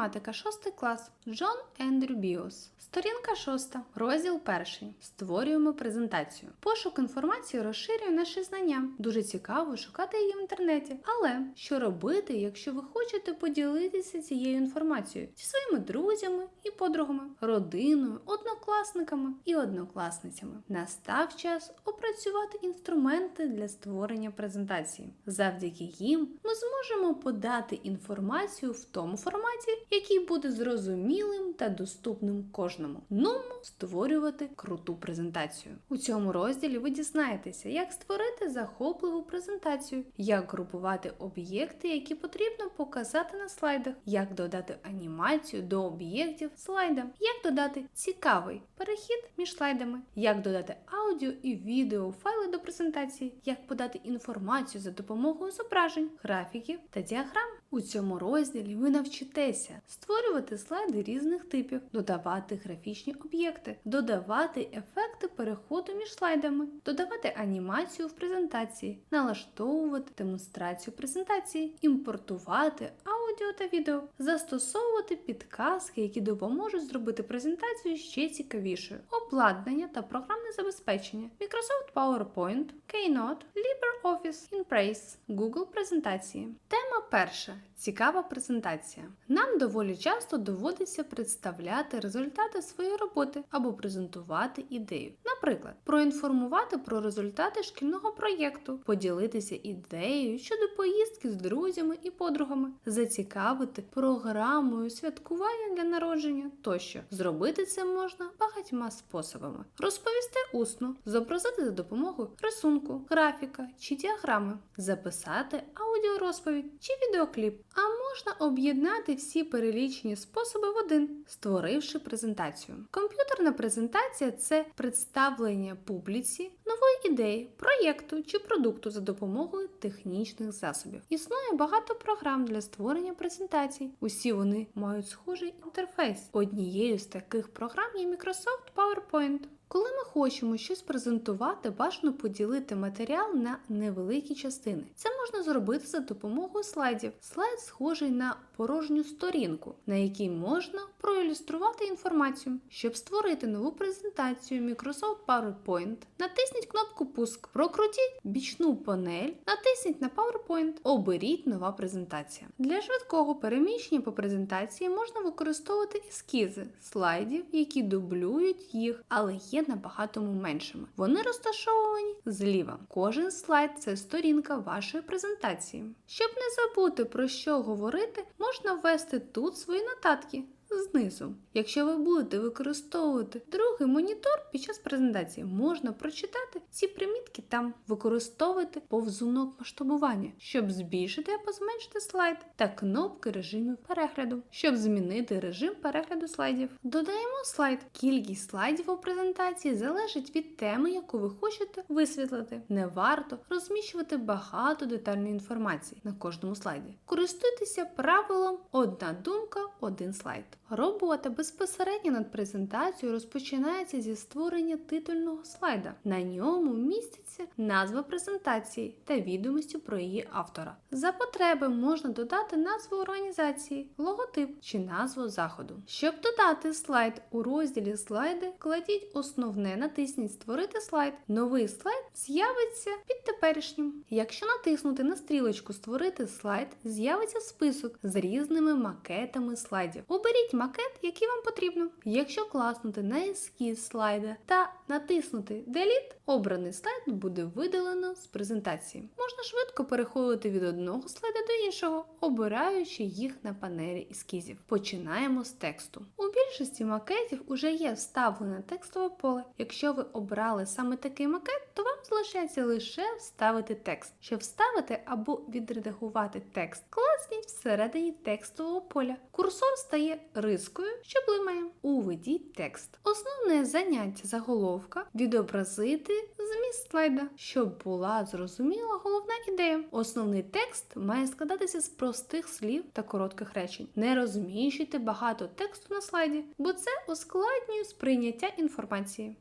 Математика, 6 клас. Джон Ендрю Біос. Сторінка 6. Розділ 1. Створюємо презентацію. Пошук інформації розширює наші знання. Дуже цікаво шукати її в інтернеті. Але що робити, якщо ви хочете поділитися цією інформацією зі своїми друзями і подругами, родиною, однокласниками і однокласницями? Настав час опрацювати інструменти для створення презентації. Завдяки їм ми зможемо подати інформацію в тому форматі, який буде зрозумілим та доступним кожному. Нумо створювати круту презентацію. У цьому розділі ви дізнаєтеся, як створити захопливу презентацію, як групувати об'єкти, які потрібно показати на слайдах, як додати анімацію до об'єктів слайда, як додати цікавий перехід між слайдами, як додати аудіо і відео файли до презентації, як подати інформацію за допомогою зображень, графіків та діаграм. У цьому розділі ви навчитеся створювати слайди різних типів, додавати графічні об'єкти, додавати ефекти переходу між слайдами, додавати анімацію в презентації, налаштовувати демонстрацію презентації, імпортувати аудіо та відео, застосовувати підказки, які допоможуть зробити презентацію ще цікавішою, обладнання та програмне забезпечення, Microsoft PowerPoint, Keynote, LibreOffice, InPrace, Google презентації. Тема перша. Цікава презентація. Нам доволі часто доводиться представляти результати своєї роботи або презентувати ідею. Наприклад, проінформувати про результати шкільного проєкту, поділитися ідеєю щодо поїздки з друзями і подругами, зацікавити програмою святкування для народження тощо. Зробити це можна багатьма способами: розповісти усно, зобразити за допомогою рисунку, графіка чи діаграми, записати аудіорозповідь чи відеокліп. А можна об'єднати всі перелічені способи в один, створивши презентацію. Комп'ютерна презентація це представлення публіці нової ідеї, проєкту чи продукту за допомогою технічних засобів. Існує багато програм для створення презентацій. Усі вони мають схожий інтерфейс. Однією з таких програм є Microsoft PowerPoint. Коли ми хочемо щось презентувати, бажано поділити матеріал на невеликі частини. Це можна зробити за допомогою слайдів. Слайд схожий на порожню сторінку, на якій можна проілюструвати інформацію. Щоб створити нову презентацію Microsoft PowerPoint, натисніть кнопку Пуск, прокрутіть бічну панель, натисніть на PowerPoint, оберіть нова презентація. Для швидкого переміщення по презентації можна використовувати ескізи слайдів, які дублюють їх, але є набагато меншими. Вони розташовані зліва. Кожен слайд це сторінка вашої презентації. Щоб не забути про що говорити, можна ввести тут свої нотатки. Знизу, якщо ви будете використовувати другий монітор під час презентації, можна прочитати ці примітки там, використовувати повзунок масштабування, щоб збільшити або зменшити слайд, та кнопки режимів перегляду, щоб змінити режим перегляду слайдів. Додаємо слайд. Кількість слайдів у презентації залежить від теми, яку ви хочете висвітлити. Не варто розміщувати багато детальної інформації на кожному слайді. Користуйтеся правилом одна думка, один слайд. Робота безпосередньо над презентацією розпочинається зі створення титульного слайда. На ньому міститься назва презентації та відомості про її автора. За потреби можна додати назву організації, логотип чи назву заходу. Щоб додати слайд у розділі слайди, кладіть основне, натисніть Створити слайд. Новий слайд з'явиться під теперішнім. Якщо натиснути на стрілочку Створити слайд, з'явиться список з різними макетами слайдів. Оберіть макет, який вам потрібно. Якщо класнути на ескіз слайда та натиснути Delete, обраний слайд буде видалено з презентації. Можна швидко переходити від одного слайда до іншого, обираючи їх на панелі ескізів. Починаємо з тексту. У більшості макетів уже є вставлене текстове поле. Якщо ви обрали саме такий макет, то вам залишається лише вставити текст. Щоб вставити або відредагувати текст, класніть всередині текстового поля. Курсор стає рискою, що блимає. Уведіть текст. Основне заняття заголовка відобразити зміст слайда, щоб була зрозуміла головна ідея. Основний текст має складатися з простих слів та коротких речень. Не розміщуйте багато тексту на слайді, бо це ускладнює сприйняття інформації.